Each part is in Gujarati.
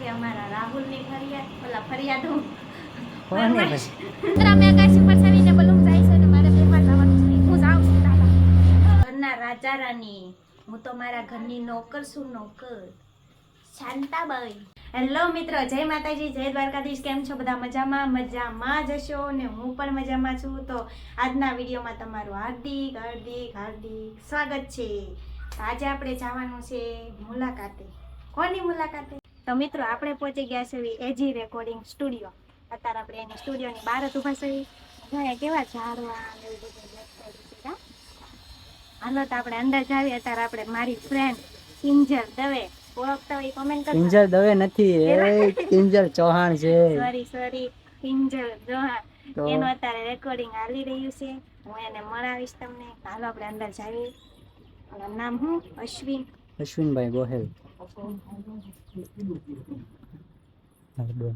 કે અમારા રાહુલની ફરિયાદ ઓલા ફરિયાદ. હું કોને પછી અમે આકાશ ઉપર ચડીને બલૂન જાય છે અને મારે પેપર જવાનું છે હું જાઉં છું દાદા ઘરના રાજા રાની હું તો મારા ઘરની નોકર છું નોકર. શાંતાબાઈ. હેલો મિત્રો જય માતાજી જય દ્વારકાધીશ. કેમ છો બધા? મજામાં? મજામાં જશો ને હું પણ મજામાં છું. તો આજના વિડીયોમાં તમારું હાર્દિક હાર્દિક હાર્દિક સ્વાગત છે. આજે આપણે જવાનું છે મુલાકાતે. કોની મુલાકાતે? તો મિત્રો આપણે પહોંચી ગયા છે એજી રેકોર્ડિંગ સ્ટુડિયો અત્યારે આપણે એની સ્ટુડિયોની બહાર જ ઊભા છીએ. કેવા ઝાડવા ને એવું બધું? હાલો તો આપણે અંદર જાવીએ અત્યારે આપણે મારી ફ્રેન્ડ કિંજલ દવે. ઓળખતા હોય કોમેન્ટ કરો કિંજલ દવે નથી. એ કિંજલ ચૌહાણ છે. Sorry sorry Kinjal Chauhan. એનું અત્યારે રેકોર્ડિંગ હાલી રહ્યું છે. હું એને મળાવીશ તમને. હાલો આપણે અંદર જાવીએ નામ હું અશ્વિન. અશ્વિનભાઈ ગોહેલ. હા, બોલ.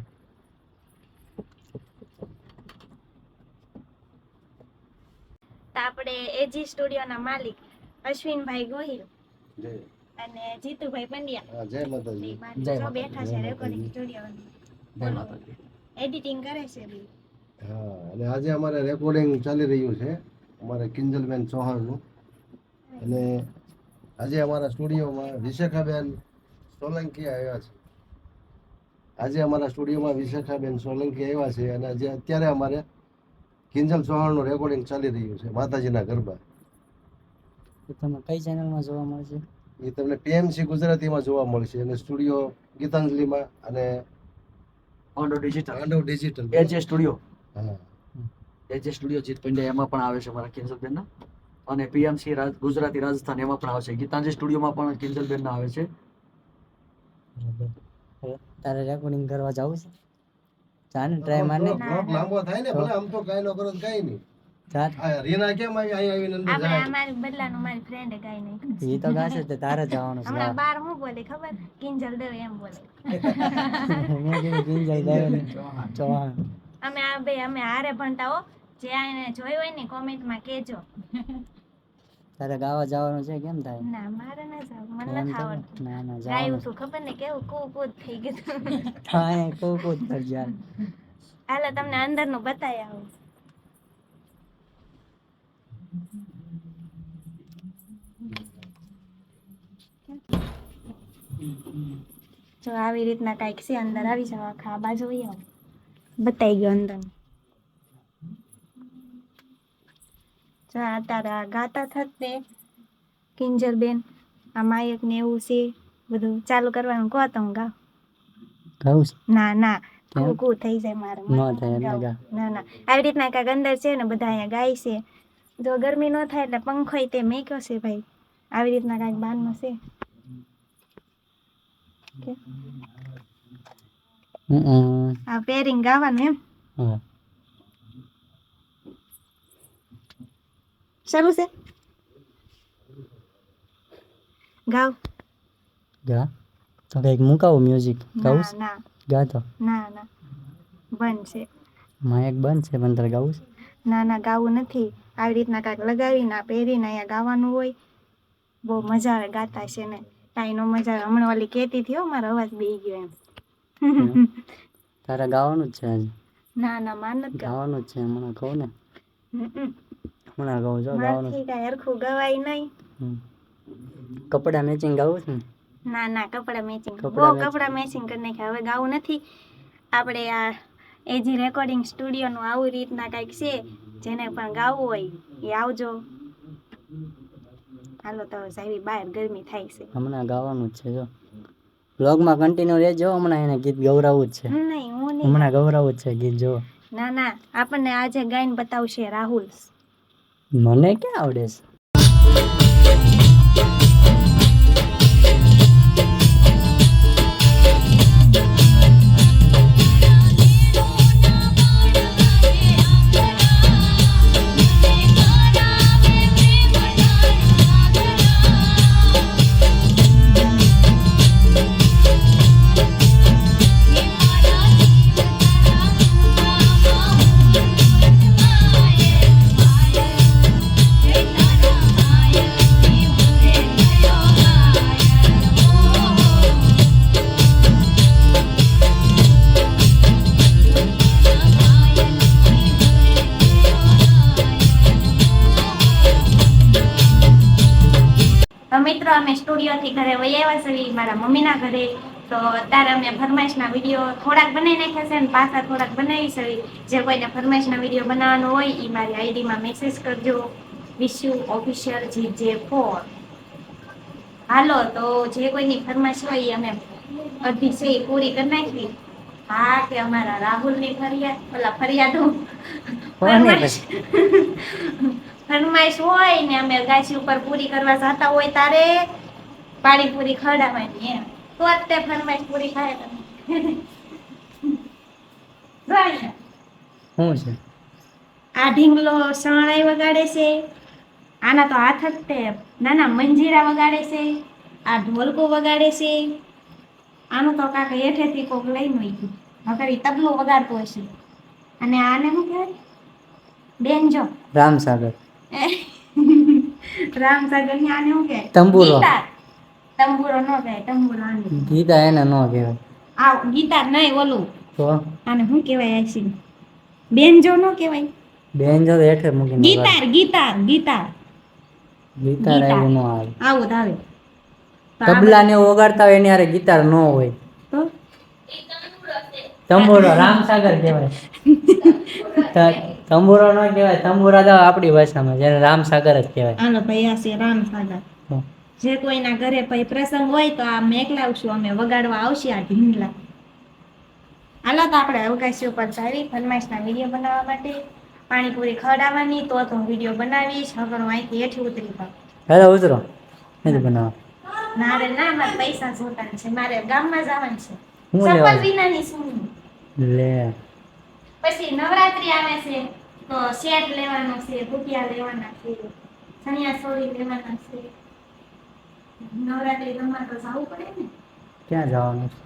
આપણે એજી સ્ટુડિયોના માલિક અશ્વિનભાઈ ગોહિલ અને જીતુભાઈ પંડ્યા. જય માતાજી. જય બેઠા છે રેકોર્ડિંગ સ્ટુડિયો જય માતાજી. એડિટિંગ કરે છે બી. હા અને આજે અમારે રેકોર્ડિંગ ચાલી રહ્યું છે. અમારે કિંજલબેન ચૌહાણનું અને આજે અમારા સ્ટુડિયોમાં વિશાખાબેન સોલંકી આવ્યા છે. આજે અમારા સ્ટુડિયોમાં વિશાખાબેન સોલંકી આવ્યા છે અને આજે અત્યારે અમારે કિંજલ ચૌહાણનું રેકોર્ડિંગ ચાલી રહ્યું છે માતાજીના ગરબા. તમને તમે કઈ ચેનલમાં જોવા મળશે? એ તમને પીએમસી ગુજરાતીમાં જોવા મળશે અને સ્ટુડિયો ગીતાંજલિમાં અને ઓન્ડો digital Pandav digital AJ studio. હા. એજે સ્ટુડિયો જીત પંડ્યા એમાં પણ આવે છે મારા કિંજલબેનના. અને પીએમસી ગુજરાતી રાજસ્થાન એમાં પણ આવે છે. ગીતાંજલિ સ્ટુડિયોમાં પણ કિંજલબેનના આવે છે. તારે રેકોર્ડિંગ કરવા જવું છે? ચાને ટ્રાય મારને. બ્લોક લાંબો થાય ને ભલે આમ તો કાઈ ન કરો કાઈ નહીં. ચાલ રીના કેમ આવી અહીં આવીને અંદર જાય? અમારી બદલાનું મારી ફ્રેન્ડ ગાઈ નહીં. એ તો ગાશે તે તારે જવાનું છે. હમણાં બાર હું બોલે ખબર? કિંજલ દવે એમ બોલે. મેં કીધું કિંજલ દવે ચૌહાણ. અમે આ બે અમે હારે ભણતા હો. જે આને જોયું હોય ને કોમેન્ટમાં કહેજો તારે ગાવા જવાનું છે? કેમ થાય? ના મારે ના જાવ મને નથી આવડતું. ના ના ગાયું જવાનું. તું ખબર ને? કેવું કૂ કૂદ થઈ ગયું હા જ કરજે યાર હાલો તમને અંદરનું બતાવી આવું. જો આવી રીતના કાંઈક છે અંદર આવી જાવ આખા બાજુ આવો. બતાવી ગયો અંદર જો આ તારા ગાતા થતે કિંજલબેન આ માયક ને એવું છે બધું ચાલુ કરવાનું કહો તો હું ગાઉ. ગાવું ના ના કેમ? કુ કુ થઈ જાય મારે ન. ના ના આવી રીતના કાંઈક અંદર છે ને બધા અહીંયા ગાય છે. જો ગરમી ન થાય એટલે પંખો તે મેક્યો છે ભાઈ. આવી રીતના કાંઈક બારનો છે. આ પેરિંગ ગાવાનું એમ. હા. શરૂ છે? ગાવ. ગા તો કંઈક મુકાવું મ્યુઝિક ગાવું ના છે? ના. ગા તો. ના ના. બંધ છે. માયક બંધ છે પણ તારે ગાવું છે? ના ના ગાવું નથી. આવી રીતના કાંઈક લગાવીને આ પહેરીને અહીંયા ગાવાનું હોય. બહુ મજા આવે ગાતા છે ને. કાંઈ નો મજા આવે. હમણાં ઓલી કહેતી હતી મારો અવાજ બેહી ગયો એમ. તારે ગાવાનું જ છે ના ના નથી ગાવું ગાવાનું જ છે હમણાં કહું ને. હમણાં કહું જો ગાવાનું મારથી કાંઈ હરખું ગવાય નહીં. કપડા મેચિંગ ગાવું છે ને? ના ના કપડા મેચિંગ બહુ કપડા મેચિંગ કરી નાખ્યા. હવે ગાવું નથી. આપણે આ એજી રેકોર્ડિંગ સ્ટુડિયોનું આવું રીતના કાંઈક છે જેને પણ ગાવું હોય એ આવજો. હાલો તો સાહેબી બહાર ગરમી થાય છે. હમણાં ગાવાનું જ છે જો. બ્લોગમાં કન્ટિન્યુ રહેજો હમણાં એને ગીત ગૌરાવું જ છે. નહીં હું નહીં. હમણાં ગૌરાવું જ છે ગીત જો. ના ના આપણને આજે ગાઈને બતાવશે રાહુલ. મને ક્યાં આવડે છે? સ્ટુડિયોથી ઘરે વહી આવ્યા છે મારા મમ્મીના ઘરે. તો અત્યારે અમે ફરમાઈશના વીડિયો થોડાક બનાવી નાખ્યા છે અને પાછા થોડાક બનાવી છે. જે કોઈને ફરમાઈશના વીડિયો બનાવવાનો હોય એ મારી આઈડીમાં મેસેજ કરજો. વિશ્યુ ઓફિશિયલ જી જે ફોર હાલો તો જે કોઈની ફરમાઈશ હોય એ અમે અડધી છે એ પૂરી કરી નાખી હા કે અમારા રાહુલની ફરિયાદ ઓલા ફરિયાદો. ફરમાઈશ. ફરમાઈશ હોય ને અમે ગાછી ઉપર પૂરી કરવા જતા હોય તારે પાણીપુરી ખવડાવવાની એમ. તો જ તે ફરમાઈશ પૂરી ખાય તમે. શું છે? આ ઢીંગલો શરણાઈ વગાડે છે. આના તો હાથ જ તે નાના મંજીરા વગાડે છે. આ ઢોલકો વગાડે છે. આનું તો કાંક હેઠેથી કોક લઈને હોય ગયું વગર તબલો વગાડતું હશે. અને આને શું કહેવાય? બેનજો રામસાગર. રામસાગર ને આને શું કહેવાય તંબુરો. તંબુરો નો કહેવાય તંબુરો આને. ગીતા એને નો કહેવાય. આ ગીતા નહીં ઓલું. તો? આને શું કહેવાય આશી? બેનજો નો કહેવાય. બેનજો હેઠે મૂકીને ગીતાર ગીતાર ગીતાર. ગીતાર. એવું નો આવે. આવું આવે. તબલા ને ઓગાડતા હોય એની હારે ગીતાર નો હોય. તો? તંબુરો રામસાગર કહેવાય. તંબુરો ન કહેવાય તંબુરા તો આપણી ભાષામાં જેને રામસાગર જ કહેવાય. આનો ભાઈ આ છે રામસાગર. જે કોઈના ઘરે ભાઈ પ્રસંગ હોય તો આ મેકલાવશું અમે વગાડવા આવશે આ ઢીંગલા. હાલો તો આપણે અવકાશી ઉપર ચાલી ફરમાઈશના વીડિયો બનાવવા માટે. પાણીપુરી ખવડાવવાની તો તો વીડિયો બનાવીશ. હવે હું અહીંથી હેઠી ઉતરી પાઉં હેલો ઉતરો. નથી બનાવવા. મારે ના મારે પૈસા જોતા છે. મારે ગામમાં જવાનું છે. હું વિનાની શું લે. પછી નવરાત્રી આવે છે તો શેટ લેવાનો છે ભૂટિયા લેવાના છે ચણિયા ચોળી લેવાના છે. નવરાત્રી રમવા તો જવું પડે ને. ક્યાં જવાનું છે?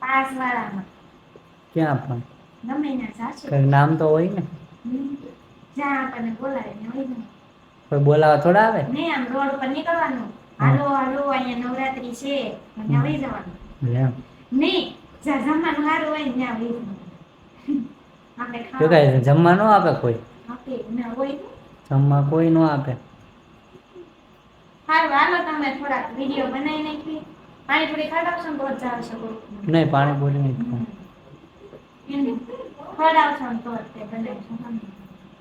પાસ વાળામાં ક્યાં પણ? ગમે ત્યાં જાશું. કંઈક નામ તો હોય ને. જ્યાં આપણને બોલાવે ને હોય ને. કોઈ બોલાવા થોડા આવે? નહીં આમ રોડ પર નીકળવાનું. હાલો હાલો અહીંયા નવરાત્રી છે. અને આવી જવાનું. નહીં જ્યાં જમવાનું સારું હોય ને ત્યાં વહી આપણે જો ખાવા જમવા ન આપે કોઈ? આપે ના હોય જમવા કોઈ ન આપે. સારું હાલો તમે થોડાક વીડિયો બનાવી નાખી પાણીપુરી ખવડાવશો ને તો જ જાવ શકો નહીં ખવડાવશો ને તો જ તે બનાવશો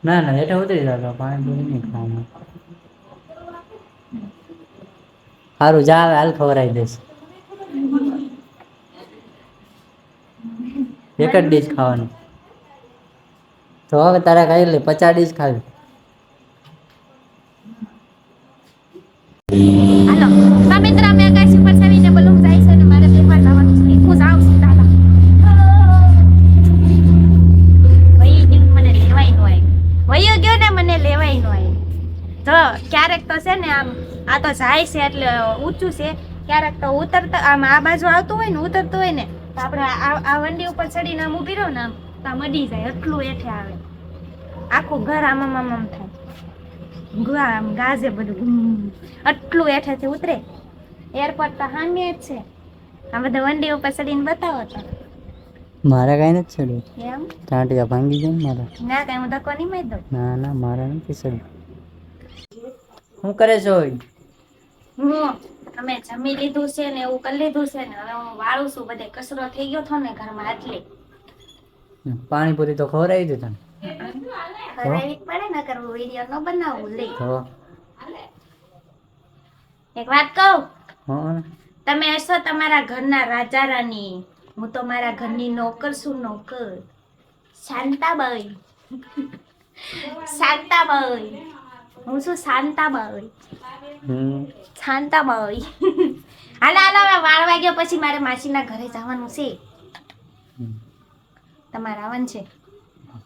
ના ના એટલે ઉતરી જાવ પાણીપુરી નહીં ખાવાનું. સારું જા હાલ ખવડાવી દઈશ. એક જ ડીશ ખાવાનું. તો હવે તારા ખાઈ લે પચાસ ડીશ ખાવી. ક્યારેક તો છે ને આમ આ તો જાય છે એટલે ઊંચું છે. ક્યારેક તો ઉતરતા આમ આ બાજુ આવતું હોય ને ઉતરતું હોય ને તો આપણે આ વંડી ઉપર ચડીને આમ ઊભી રહો ને આમ તો આમ અડી જાય એટલું એઠે આવે. આખું ઘર આમ આમ આમ થાય. આમ ગાજે બધું. એટલું એઠેથી ઉતરે. એરપોર્ટ તો હામે જ છે. આ બધા વંડી ઉપર ચડીને બતાવો તો. મારે કાંઈ નથી ચડ્યું. એમ? ટાંટિયા ભાંગી જાય મારા. ના કઈ હું ધક્કો નહીં મારી દઉં ના ના મારે નથી ચડ્યું. શું કરે છો હું અમે જમી લીધું છે ને એવું કરી લીધું છે ને હવે હું વાળું છું બધે કચરો થઈ ગયો થો ને ઘરમાં એટલે. પાણીપુરી તો ખવડાવી દે તને ખવડાવી પડે ને કરવું વિડિયો ન બનાવું લે. એક વાત કહું? તમે હશો તમારા ઘરના રાજા રાની હું તો મારા ઘરની નોકર છું નોકર. શાંતાબાઈ. શાંતાબાઈ. હું છું શાંતાબાઈ હમ. શાંતાબાઈ હાલા હાલા હવે વાળ વાગ્યા પછી મારે માસીના ઘરે જવાનું છે. તમારે આવવાનું છે?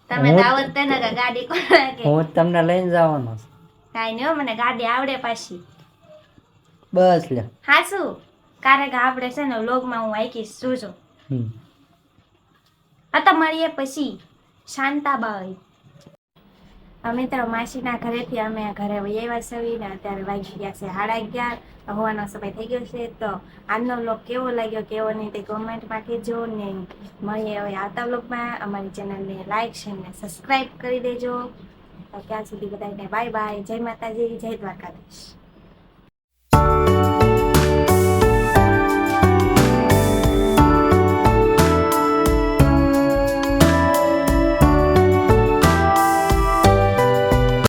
તમે દાવત તે ને ગાડી કોણ કે? હું તમને લઈને જવાનો છું. કાંઈ નહીં હો, મને ગાડી આવડે પાછી. બસ લે શું? કારે આપણે છે ને વ્લોગમાં હું આઈકીશ જોજો હમ. આ તો મળીએ પછી. શાંતાબાઈ અમે તો માસીના ઘરેથી અમે ઘરે વહી સવીને અત્યારે વાગી ગયા છે સાડા અગિયાર. હોવાનો સમય થઈ ગયો છે તો આજનો બ્લોગ કેવો લાગ્યો કેવો નહીં તે કોમેન્ટમાં કહેજો ને મળીએ હવે આવતા બ્લોગમાં અમારી ચેનલને લાઈક શેર ને સબસ્ક્રાઈબ કરી દેજો. તો ત્યાં સુધી બધાને બાય બાય જય માતાજી, જય દ્વારકાધીશ.